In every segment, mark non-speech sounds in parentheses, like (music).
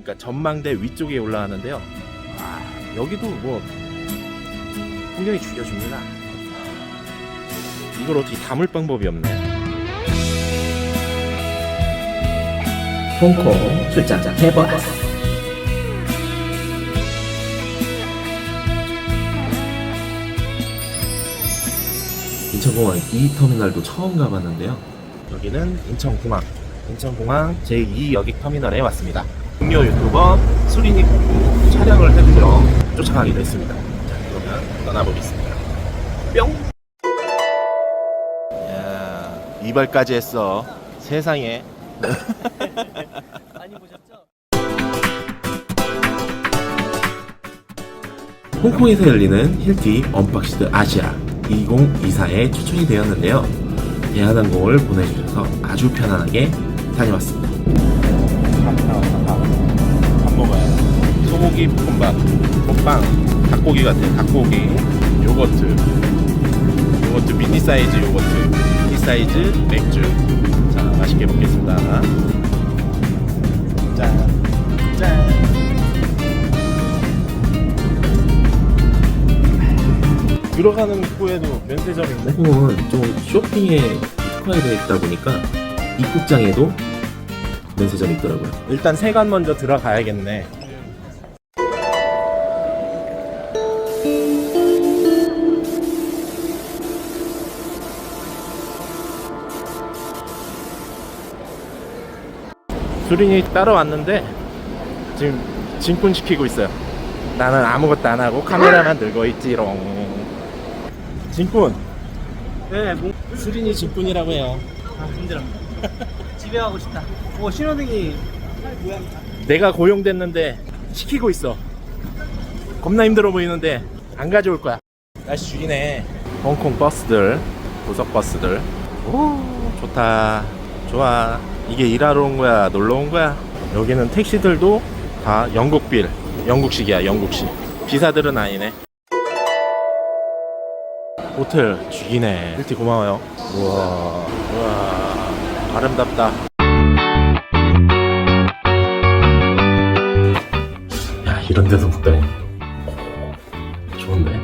그러니까 전망대 위쪽에 올라가는데요. 와, 여기도 뭐 풍경이 죽여줍니다. 이걸 어떻게 담을 방법이 없네. 홍콩 출장 해보아 인천공항 이 터미널도 처음 가봤는데요 여기는 인천공항. 인천공항 제2여객 터미널에 왔습니다. 동료 유튜버 수린이 공부 촬영을 해주러 쫓아가기로 했습니다. 자, 그러면 떠나보겠습니다. 뿅! 야, 이발까지 했어. 세상에. 많이 보셨죠? (laughs) 홍콩에서 열리는 힐티 언박시드 아시아 2024에 추천이 되었는데요 대한항공을 보내주셔서 아주 편안하게 다녀왔습니다 소고기 볶음밥, 볶빵, 닭고기 같아. 닭고기, 요거트, 요거트 미니 사이즈 요거트, 미니 사이즈 맥주. 자, 맛있게 먹겠습니다. 짠, 짠. 들어가는 입구에도 면세점 있네. 홍콩은 좀 쇼핑에 특화되어 있다 보니까 입국장에도 면세점이 있더라고요 일단 세관 먼저 들어가야겠네. 수린이 따라왔는데 지금 진군 시키고 있어요. 나는 아무것도 안 하고 카메라만 들고 있지롱. 진군. 네, 뭐, 수린이 진군이라고 해요. 아, 힘들어. (laughs) 집에 가고 싶다. 오, 신호등이 뭐야? 내가 고용됐는데 시키고 있어. 겁나 힘들어 보이는데 안 가져올 거야. 날씨 죽이네. 홍콩 버스들, 고속 버스들. 오, 좋다. 좋아. 이게 일하러 온 거야, 놀러 온 거야. 여기는 택시들도 다 영국빌, 영국식이야, 영국식. 기사들은 아니네. 호텔 죽이네. 일티 고마워요. 우와, 우와, 아름답다. 야 이런 데서 묵다니 좋은데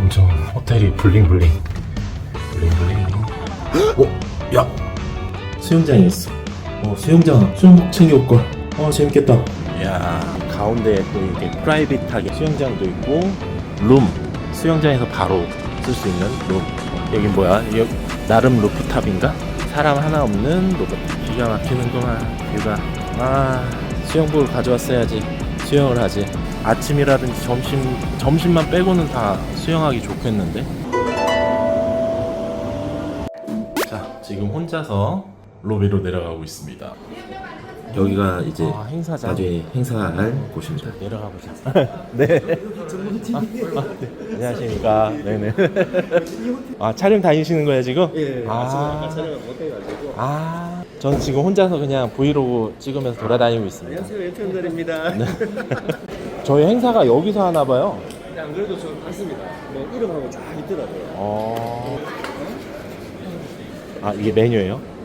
엄청 호텔이 블링블링. 블링블링. 어? 야 수영장이 있어. 어 수영장 수영복 챙겨올 걸. 어 재밌겠다. 야 가운데에 또 이렇게 프라이빗하게 수영장도 있고 룸. 수영장에서 바로 쓸 수 있는 룸. 여긴 뭐야? 여기 나름 루프탑인가? 사람 하나 없는 루프 기가 막히는구만 뷰가. 아 수영복을 가져왔어야지. 수영을 하지. 아침이라든지 점심 점심만 빼고는 다 수영하기 좋겠는데? 자 지금 혼자서 로비로 내려가고 있습니다 여기가 이제 아 행사장 나중에 행사할 곳입니다 내려가 보자. (laughs) 네. 아, 아, 네. 안녕하십니까. 네네. (laughs) 아 촬영 다니시는 거예요 지금? 예, 아, 촬영을 못 해가지고. 아, 전 지금 혼자서 그냥 브이로그 찍으면서 돌아다니고 있습니다. 안녕하세요, 엔트원들입니다. (laughs) 저희 행사가 여기서 하나 봐요. 네, 안 그래도 저 봤습니다. 뭐 이름하고 쫙 있더라고요. 어. 아 이게 메뉴예요?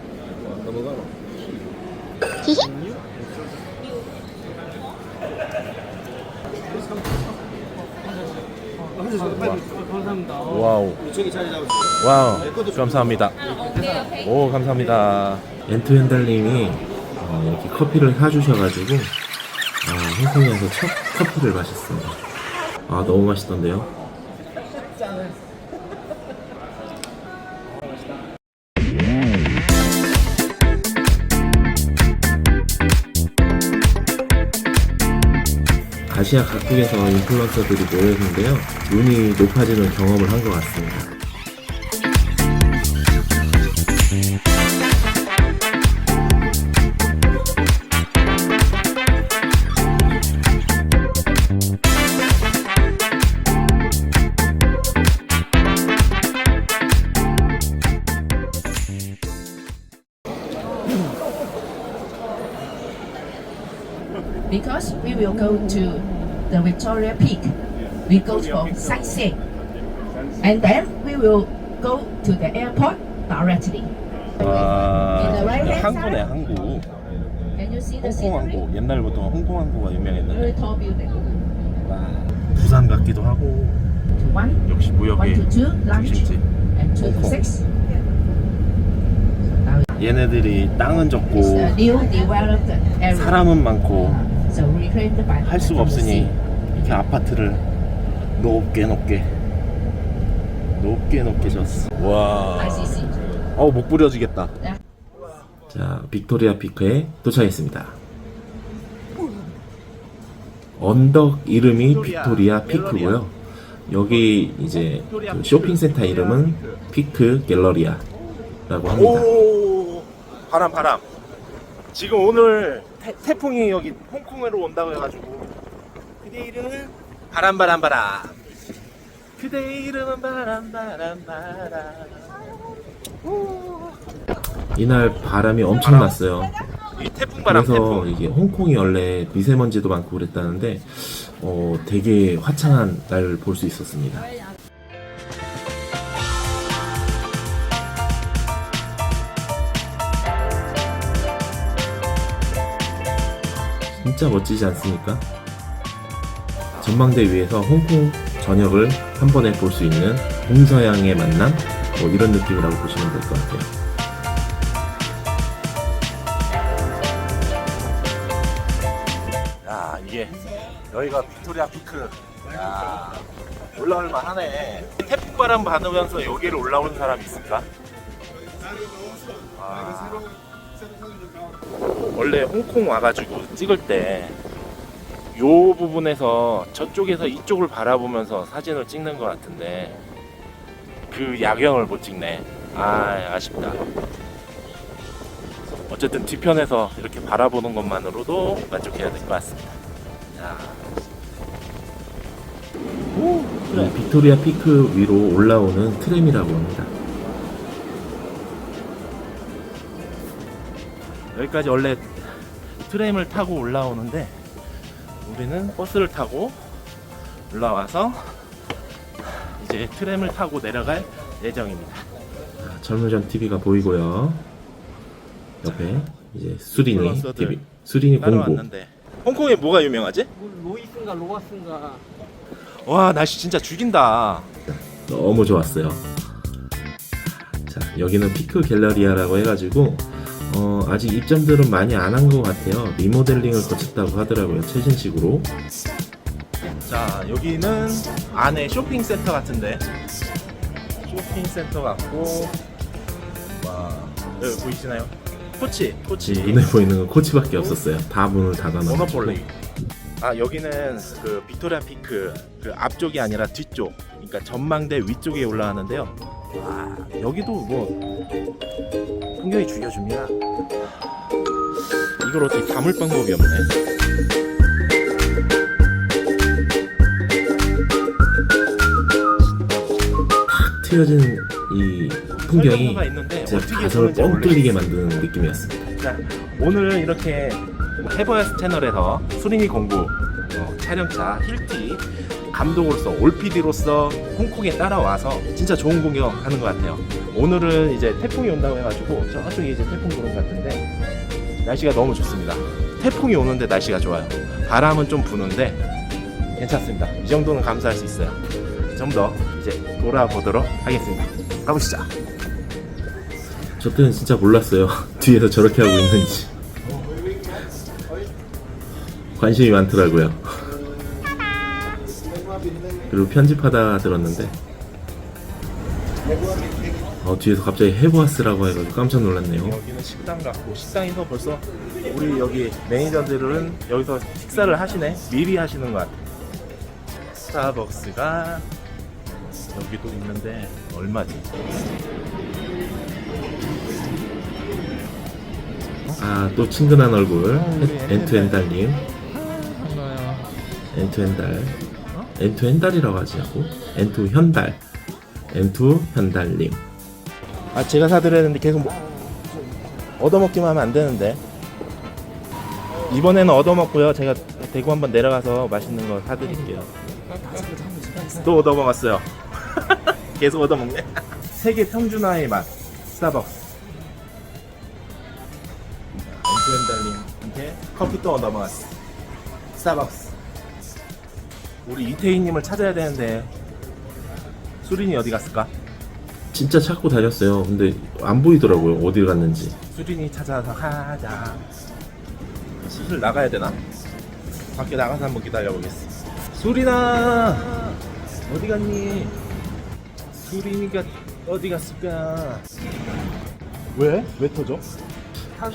감사합니다. 와우. 와우. 감사합니다. 오 감사합니다. 엔트 헨달님이 어, 이렇게 커피를 사주셔가지고 아, 홍콩에서 첫 커피를 마셨습니다 아 너무 맛있던데요 아시아 각국에서 인플루언서들이 모였는데요. 눈이 높아지는 경험을 한 것 같습니다 the Victoria Peak. We go for sightseeing. And then we will go to the airport directly. 와 In the right hand 항구네 side, 항구. can you see 홍콩 항구 옛날부터 홍콩 항구가 Very 유명했는데 tall building. 와, 부산 같기도 하고 One, 역시 one 무역의 to two, lunch, 중심지 and two to six. 얘네들이 땅은 it's 적고 a new developed area. 사람은 많고 So reclaimed by 할 수가 없으니 이렇게 아파트를 높게 높게 높게 높게 졌어 와. 어우 목 부려지겠다 자, 빅토리아 피크에 도착했습니다. 언덕 이름이 빅토리아. 피크고요. 여기 이제 그. 쇼핑센터 이름은 피크 갤러리아라고 합니다. 오 바람 바람 지금 오늘 태, 태풍이 여기 홍콩으로 온다고 해가지고 그대 이름은 바람 바람 바람 그대 이름은 바람 바람 바람 이날 바람이 엄청 났어요. 이 태풍 바람 그래서 태풍 이게 홍콩이 원래 미세먼지도 많고 그랬다는데 어, 되게 화창한 날 볼 수 있었습니다. 진짜 멋지지 않습니까? 전망대 위에서 홍콩 전역을 한 번에 볼 수 있는 동서양의 만남 뭐 이런 느낌이라고 보시면 될 것 같아요. 야 이게 여기가 빅토리아 피크 야 올라올만 하네 태풍 바람 받으면서 여기를 올라오는 사람이 있을까? 아, 원래 홍콩 와가지고 찍을 때 요 부분에서 저쪽에서 이쪽을 바라보면서 사진을 찍는 것 같은데 그 야경을 못 찍네 아 아쉽다 어쨌든 뒤편에서 이렇게 바라보는 것만으로도 만족해야 될 것 같습니다. 자. 오, 이 빅토리아 피크 위로 올라오는 트램이라고 합니다. 여기까지 원래 트램을 타고 올라오는데 우리는 버스를 타고 올라와서 이제 트램을 타고 내려갈 예정입니다. 젊은전 TV가 보이고요. 옆에 이제 수린이 플러스들 TV, 수린이 공부. 따라왔는데 홍콩에 뭐가 유명하지? 뭐 로이스인가 로아스인가 와 날씨 진짜 죽인다. 너무 좋았어요. 자, 여기는 피크 갤러리아라고 해가지고 어, 아직 입점들은 많이 안 한 것 같아요. 리모델링을 거쳤다고 하더라고요. 최신식으로. 자 여기는 안에 쇼핑센터 같은데 쇼핑센터 같고 와 여기 보이시나요? 코치 코치 눈에 보이는 건 코치밖에 없었어요. 다 문을 닫아놔가지고. 모노폴리 아 여기는 그 빅토리아 피크 그 앞쪽이 아니라 뒤쪽 그러니까 전망대 위쪽에 올라가는데요 와 여기도 뭐 풍경이 죽여줍니다 이걸 어떻게 담을 방법이 없네 탁 트여진 이 풍경이 설명서가 있는데 제 어떻게 가슴을 쓰는지 뻥. 뚫리게 만드는 느낌이었습니다. 자, 오늘은 이렇게 해버야스 채널에서 수린이 공부 어, 촬영차 힐티 감독으로서 올피디로서 홍콩에 따라와서 진짜 좋은 공격하는 것 같아요. 오늘은 이제 태풍이 온다고 해가지고 저쪽에 이제 태풍 것 같은데 날씨가 너무 좋습니다. 태풍이 오는데 날씨가 좋아요. 바람은 좀 부는데 괜찮습니다. 이 정도는 감수할 수 있어요. 좀 더 이제 돌아보도록 하겠습니다. 가보시죠. 저 때는 진짜 몰랐어요. (laughs) 뒤에서 저렇게 하고 있는지. 관심이 많더라고요. 그리고 편집하다 들었는데, 어, 뒤에서 갑자기 해보아스라고 해가지고 깜짝 놀랐네요. 여기는 식당 같고 식당에서 벌써 우리 여기 매니저들은 여기서 식사를 하시네 미리 하시는 것 같아 스타벅스가 여기도 있는데 얼마지? 아, 또 친근한 얼굴. 우리 엔투엔달님. 엔투엔달. 엔투엔달이라고 하지냐고? 엔투현달. 엔투현달님. 아 제가 사드렸는데 계속 뭐- 얻어먹기만 하면 안 되는데 이번에는 얻어먹고요 제가 대구 한번 내려가서 맛있는 거 사드릴게요 또 얻어먹었어요 (laughs) 계속 얻어먹네 세계 평준화의 맛 스타벅스 엔투엔달님한테 커피 또 넘어갔어. 스타벅스. 우리 이태희님을 찾아야 되는데 수린이 어디 갔을까? 진짜 찾고 다녔어요. 근데 안 보이더라고요. 어디 갔는지. 수린이 찾아서 하자. 수술 나가야 되나? 밖에 나가서 한번 기다려보겠어. 수린아 어디 갔니? 수린이가 어디 갔을까? 왜? 왜 터져?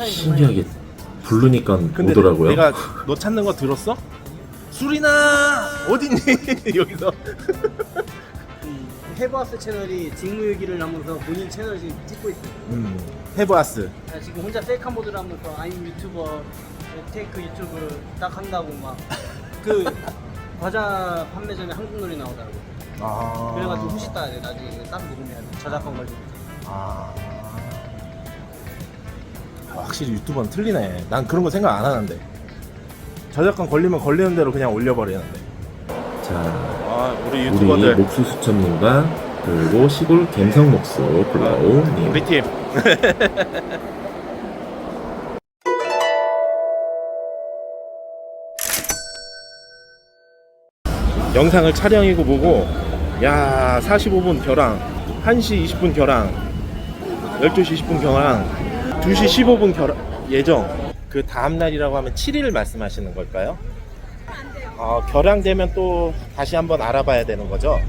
신기하게 부르니까 근데 오더라고요. 내가 너 찾는 거 들었어? 수린아 어딨니? (laughs) 여기서 해버스 채널이 직무유기를 하면서 본인 채널 지금 찍고 있어요. 음, 해보아스 아, 지금 혼자 셀카 모드를 하면서 아임 유튜버, 테이크 유튜브 딱 한다고 막 그 (laughs) 과자 판매점에 한국 놀이 나오더라고. 아 그래가지고 후시 따야 돼. 나중에 딱 누르면 저작권 걸리고. 아 아, 확실히 유튜버는 틀리네 난 그런 거 생각 안 하는데 저작권 걸리면 걸리는 대로 그냥 올려버리는데 자, 아 우리 우리 유튜버들. 목수 수첩님과 그리고 시골 갬성 목수 블라우님. 우리 팀. (laughs) 영상을 촬영이고 뭐고 야 45분 결항 1시 20분 결항 12시 20분 결항 2시 15분 결항 예정 그 다음 날이라고 하면 7일 말씀하시는 걸까요? 어, 결항되면 또 다시 한번 알아봐야 되는 거죠?